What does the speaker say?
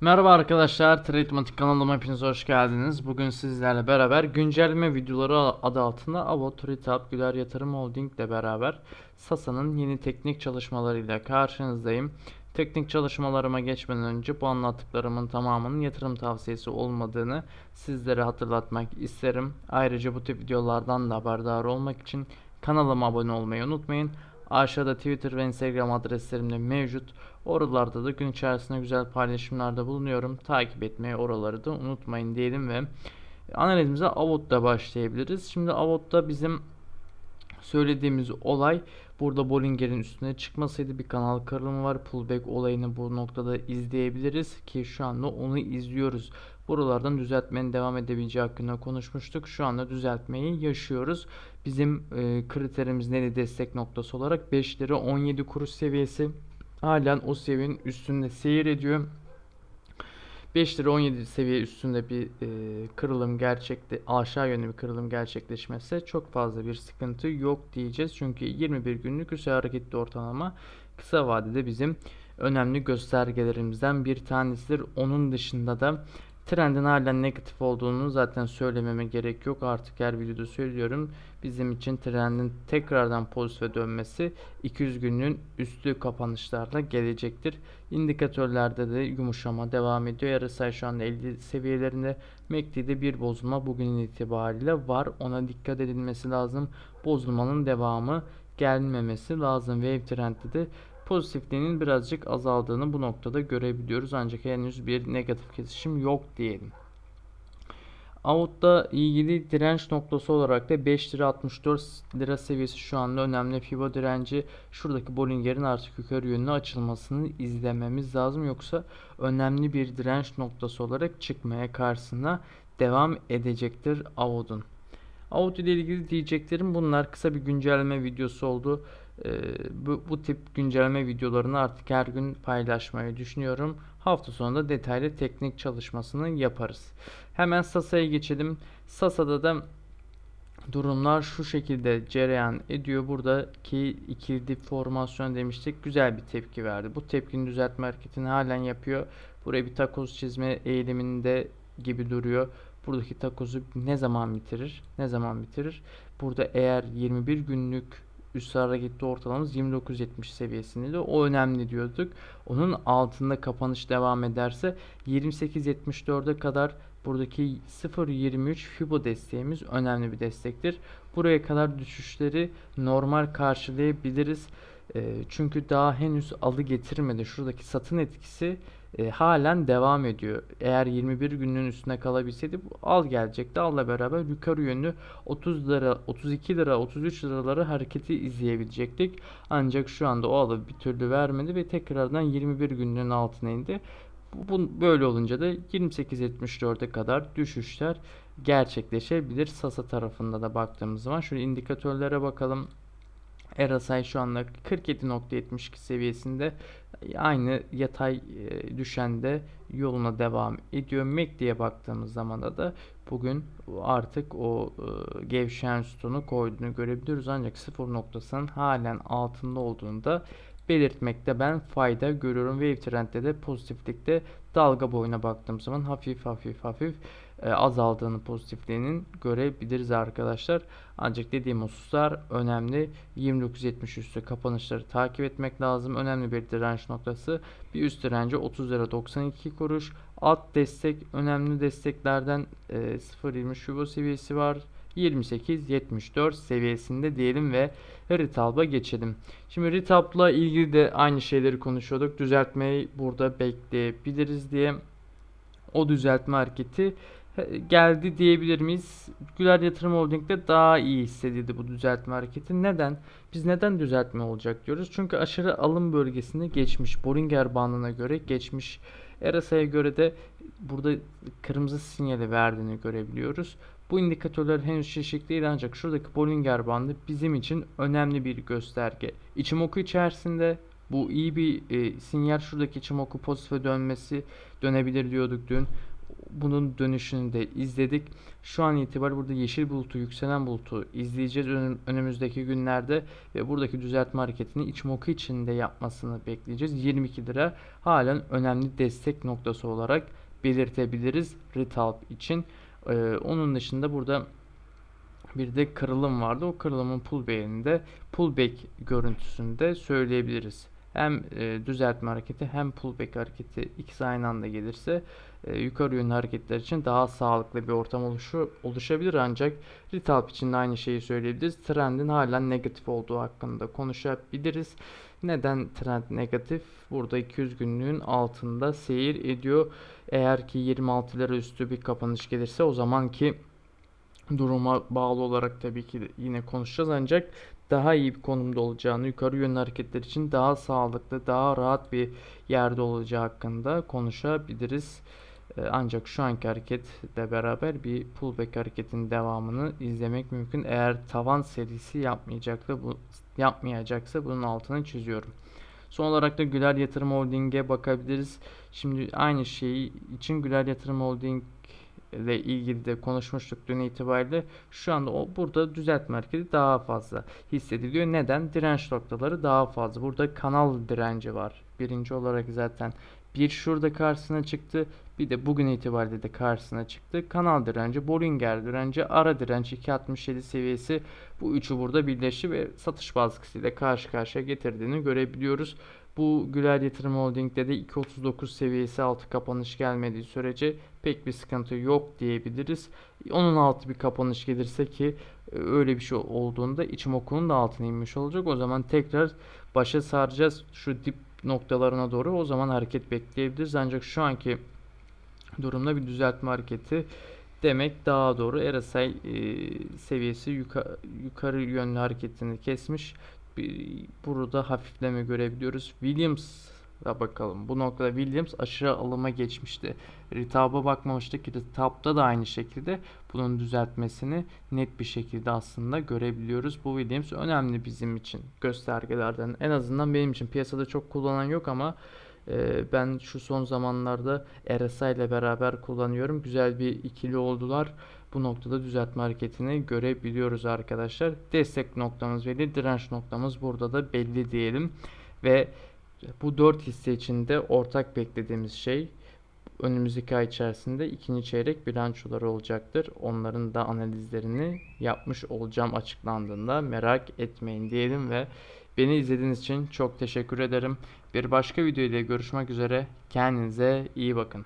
Merhaba arkadaşlar, Tradematik kanalıma hepiniz hoş geldiniz. Bugün sizlerle beraber güncelleme videoları adı altında Retap, Güler Yatırım Holding ile beraber Sasa'nın yeni teknik çalışmalarıyla karşınızdayım. Teknik çalışmalarıma geçmeden önce bu anlattıklarımın tamamının yatırım tavsiyesi olmadığını sizlere hatırlatmak isterim. Ayrıca bu tip videolardan da haberdar olmak için kanalıma abone olmayı unutmayın. Aşağıda Twitter ve Instagram adreslerim de mevcut. Oralarda da gün içerisinde güzel paylaşımlarda bulunuyorum. Takip etmeyi oraları da unutmayın diyelim ve analizimize Avot'ta başlayabiliriz. Şimdi Avot'ta bizim söylediğimiz olay burada Bollinger'in üstüne çıkmasaydı bir kanal kırılımı var. Pullback olayını bu noktada izleyebiliriz ki şu anda onu izliyoruz. Buralardan düzeltmenin devam edebileceği hakkında konuşmuştuk. Şu anda düzeltmeyi yaşıyoruz. Bizim e, kriterimiz neydi destek noktası olarak 5 lira 17 kuruş seviyesi. Halen o seviyenin üstünde seyir ediyor. 5 lira 17 seviye üstünde bir e, kırılım gerçekte aşağı yönlü bir kırılım gerçekleşmezse çok fazla bir sıkıntı yok diyeceğiz. Çünkü 21 günlük üse hareketli ortalama kısa vadede bizim önemli göstergelerimizden bir tanesidir. Onun dışında da Trendin halen negatif olduğunu zaten söylememe gerek yok. Artık her videoda söylüyorum. Bizim için trendin tekrardan pozitife dönmesi 200 günlük üstü kapanışlarla gelecektir. İndikatörlerde de yumuşama devam ediyor. RSI şu anda 50 seviyelerinde. MACD'de bir bozulma bugün itibariyle var. Ona dikkat edilmesi lazım. Bozulmanın devamı gelmemesi lazım. Wave trendde de pozitifliğinin birazcık azaldığını bu noktada görebiliyoruz. Ancak henüz bir negatif kesişim yok diyelim. Out'ta ilgili direnç noktası olarak da 5 lira 64 lira seviyesi şu anda önemli. FIBO direnci şuradaki Bollinger'in artık yukarı yönlü açılmasını izlememiz lazım. Yoksa önemli bir direnç noktası olarak çıkmaya karşısına devam edecektir Avot'un. Avot ile ilgili diyeceklerim bunlar. Kısa bir güncelleme videosu oldu. Ee, bu, bu tip güncelleme videolarını artık her gün paylaşmayı düşünüyorum. Hafta sonunda detaylı teknik çalışmasını yaparız. Hemen Sasa'ya geçelim. Sasa'da da durumlar şu şekilde cereyan ediyor. Buradaki ikili formasyon demiştik. Güzel bir tepki verdi. Bu tepkinin düzeltme hareketini halen yapıyor. Buraya bir takoz çizme eğiliminde gibi duruyor. Buradaki takozu ne zaman bitirir? Ne zaman bitirir? Burada eğer 21 günlük üst hareketli ortalamamız 29.70 seviyesinde o önemli diyorduk. Onun altında kapanış devam ederse 28.74'e kadar buradaki 0.23 Fibo desteğimiz önemli bir destektir. Buraya kadar düşüşleri normal karşılayabiliriz. E, çünkü daha henüz alı getirmedi. Şuradaki satın etkisi e, halen devam ediyor. Eğer 21 günün üstüne kalabilseydi al gelecekti. Alla beraber yukarı yönlü 30 lira, 32 lira, 33 liraları hareketi izleyebilecektik. Ancak şu anda o alı bir türlü vermedi ve tekrardan 21 günün altına indi. Bu, böyle olunca da 28.74'e kadar düşüşler gerçekleşebilir. Sasa tarafında da baktığımız zaman şöyle indikatörlere bakalım. RSI şu anda 47.72 seviyesinde aynı yatay e, düşende yoluna devam ediyor. MACD'ye baktığımız zaman da bugün artık o e, gevşeyen sütunu koyduğunu görebiliyoruz. Ancak sıfır noktasının halen altında olduğunu da belirtmekte ben fayda görüyorum. Wave trendde de pozitiflikte dalga boyuna baktığım zaman hafif hafif hafif e, azaldığını pozitifliğinin görebiliriz arkadaşlar. Ancak dediğim hususlar önemli. 29.70 üstü kapanışları takip etmek lazım. Önemli bir direnç noktası. Bir üst direnci 30 lira 92 kuruş. Alt destek önemli desteklerden e, 0.20 şubo seviyesi var. 28-74 seviyesinde diyelim ve Ritalb'a geçelim. Şimdi Ritalb'la ilgili de aynı şeyleri konuşuyorduk. Düzeltmeyi burada bekleyebiliriz diye. O düzeltme hareketi geldi diyebilir miyiz? Güler Yatırım Holding'de daha iyi hissedildi bu düzeltme hareketi. Neden? Biz neden düzeltme olacak diyoruz? Çünkü aşırı alım bölgesinde geçmiş. Bollinger bandına göre geçmiş. RSI'ye göre de burada kırmızı sinyali verdiğini görebiliyoruz. Bu indikatörler henüz şişik değil ancak şuradaki Bollinger bandı bizim için önemli bir gösterge. İçimoku içerisinde bu iyi bir e, sinyal şuradaki Ichimoku pozitife dönmesi dönebilir diyorduk dün bunun dönüşünü de izledik. Şu an itibariyle burada yeşil bulutu, yükselen bulutu izleyeceğiz önüm- önümüzdeki günlerde ve buradaki düzeltme hareketini Ichimoku için de yapmasını bekleyeceğiz. 22 lira halen önemli destek noktası olarak belirtebiliriz Ritalp için. Ee, onun dışında burada bir de kırılım vardı. O kırılımın pullback'ini de pullback görüntüsünde söyleyebiliriz. Hem e, düzeltme hareketi hem pullback hareketi ikisi aynı anda gelirse e, yukarı yönlü hareketler için daha sağlıklı bir ortam oluşu, oluşabilir ancak Ritalp için de aynı şeyi söyleyebiliriz. Trendin halen negatif olduğu hakkında konuşabiliriz. Neden trend negatif? Burada 200 günlüğün altında seyir ediyor. Eğer ki 26 lira üstü bir kapanış gelirse o zaman ki duruma bağlı olarak tabii ki yine konuşacağız ancak daha iyi bir konumda olacağını, yukarı yönlü hareketler için daha sağlıklı, daha rahat bir yerde olacağı hakkında konuşabiliriz. Ee, Ancak şu anki hareketle beraber bir pullback hareketinin devamını izlemek mümkün. Eğer tavan serisi yapmayacaksa bu yapmayacaksa bunun altını çiziyorum. Son olarak da Güler Yatırım Holding'e bakabiliriz. Şimdi aynı şeyi için Güler Yatırım Holding ile ilgili de konuşmuştuk dün itibariyle. Şu anda o burada düzeltme hareketi daha fazla hissediliyor. Neden? Direnç noktaları daha fazla. Burada kanal direnci var. Birinci olarak zaten bir şurada karşısına çıktı. Bir de bugün itibariyle de karşısına çıktı. Kanal direnci, Bollinger direnci, ara direnç 2.67 seviyesi bu üçü burada birleşti ve satış baskısıyla karşı karşıya getirdiğini görebiliyoruz. Bu Güler Yatırım Holding'de de 2.39 seviyesi altı kapanış gelmediği sürece pek bir sıkıntı yok diyebiliriz. Onun altı bir kapanış gelirse ki e, öyle bir şey olduğunda Ichimoku'nun da altına inmiş olacak. O zaman tekrar başa saracağız şu dip noktalarına doğru. O zaman hareket bekleyebiliriz. Ancak şu anki durumda bir düzeltme hareketi demek daha doğru. RSI e, seviyesi yuka- yukarı yönlü hareketini kesmiş. Bir- Burada hafifleme görebiliyoruz. Williams'a bakalım. Bu noktada Williams aşırı alıma geçmişti. Ritab'a bakmamıştık ki Ritab'da da aynı şekilde bunun düzeltmesini net bir şekilde aslında görebiliyoruz. Bu Williams önemli bizim için göstergelerden. En azından benim için piyasada çok kullanan yok ama e, ben şu son zamanlarda RSI ile beraber kullanıyorum. Güzel bir ikili oldular. Bu noktada düzeltme hareketini görebiliyoruz arkadaşlar. Destek noktamız belli, direnç noktamız burada da belli diyelim. Ve bu 4 hisse içinde ortak beklediğimiz şey önümüzdeki ay içerisinde ikinci çeyrek bilançoları olacaktır. Onların da analizlerini yapmış olacağım açıklandığında merak etmeyin diyelim ve beni izlediğiniz için çok teşekkür ederim. Bir başka video ile görüşmek üzere. Kendinize iyi bakın.